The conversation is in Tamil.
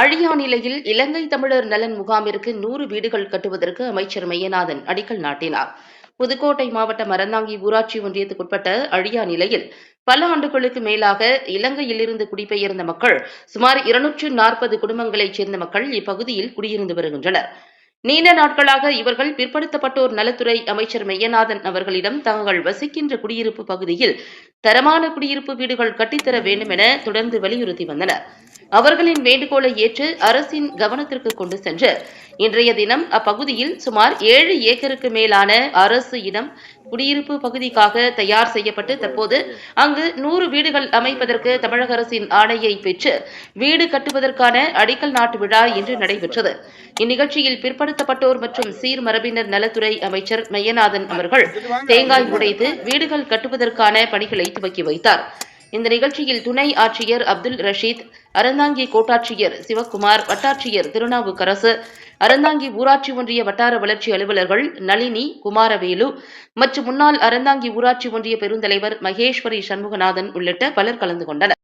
அழியா நிலையில் இலங்கை தமிழர் நலன் முகாமிற்கு நூறு வீடுகள் கட்டுவதற்கு அமைச்சர் மையநாதன் அடிக்கல் நாட்டினார். புதுக்கோட்டை மாவட்ட மரந்தாங்கி ஊராட்சி ஒன்றியத்துக்குட்பட்ட அழியா நிலையில் பல ஆண்டுகளுக்கு மேலாக இலங்கையிலிருந்து குடிபெயர்ந்த மக்கள் சுமார் இருநூற்று நாற்பது குடும்பங்களைச் சேர்ந்த மக்கள் இப்பகுதியில் குடியிருந்து வருகின்றனர். நீண்ட நாட்களாக இவர்கள் பிற்படுத்தப்பட்டோர் நலத்துறை அமைச்சர் மெய்யநாதன் அவர்களிடம் தாங்கள் வசிக்கின்ற குடியிருப்பு பகுதியில் தரமான குடியிருப்பு வீடுகள் கட்டித்தர வேண்டும் என தொடர்ந்து வலியுறுத்தி வந்தனர். அவர்களின் வேண்டுகோளை ஏற்று அரசின் கவனத்திற்கு கொண்டு சென்று இன்றைய தினம் அப்பகுதியில் சுமார் ஏழு ஏக்கருக்கு மேலான அரசு இடம் குடியிருப்பு பகுதிக்காக தயார் செய்யப்பட்டு தற்போது அங்கு நூறு வீடுகள் அமைப்பதற்கு தமிழக அரசின் ஆணையை பெற்று வீடு கட்டுவதற்கான அடிக்கல் நாட்டு விழா இன்று நடைபெற்றது. இந்நிகழ்ச்சியில் பிற்படுத்தப்பட்டோர் மற்றும் சீர்மரபினர் நலத்துறை அமைச்சர் மையநாதன் அவர்கள் தேங்காய் உடைத்து வீடுகள் கட்டுவதற்கான பணிகளை துவக்கி வைத்தார். இந்த நிகழ்ச்சியில் துணை ஆட்சியர் அப்துல் ரஷீத் அறந்தாங்கி கோட்டாட்சியர் சிவக்குமார் வட்டாட்சியர் திருநாவுக்கரசு அறந்தாங்கி ஊராட்சி ஒன்றிய வட்டார வளர்ச்சி அலுவலர்கள் நளினி குமாரவேலு மற்றும் முன்னாள் அறந்தாங்கி ஊராட்சி ஒன்றிய பெருந்தலைவர் மகேஸ்வரி சண்முகநாதன் உள்ளிட்ட பலர் கலந்து கொண்டனர்.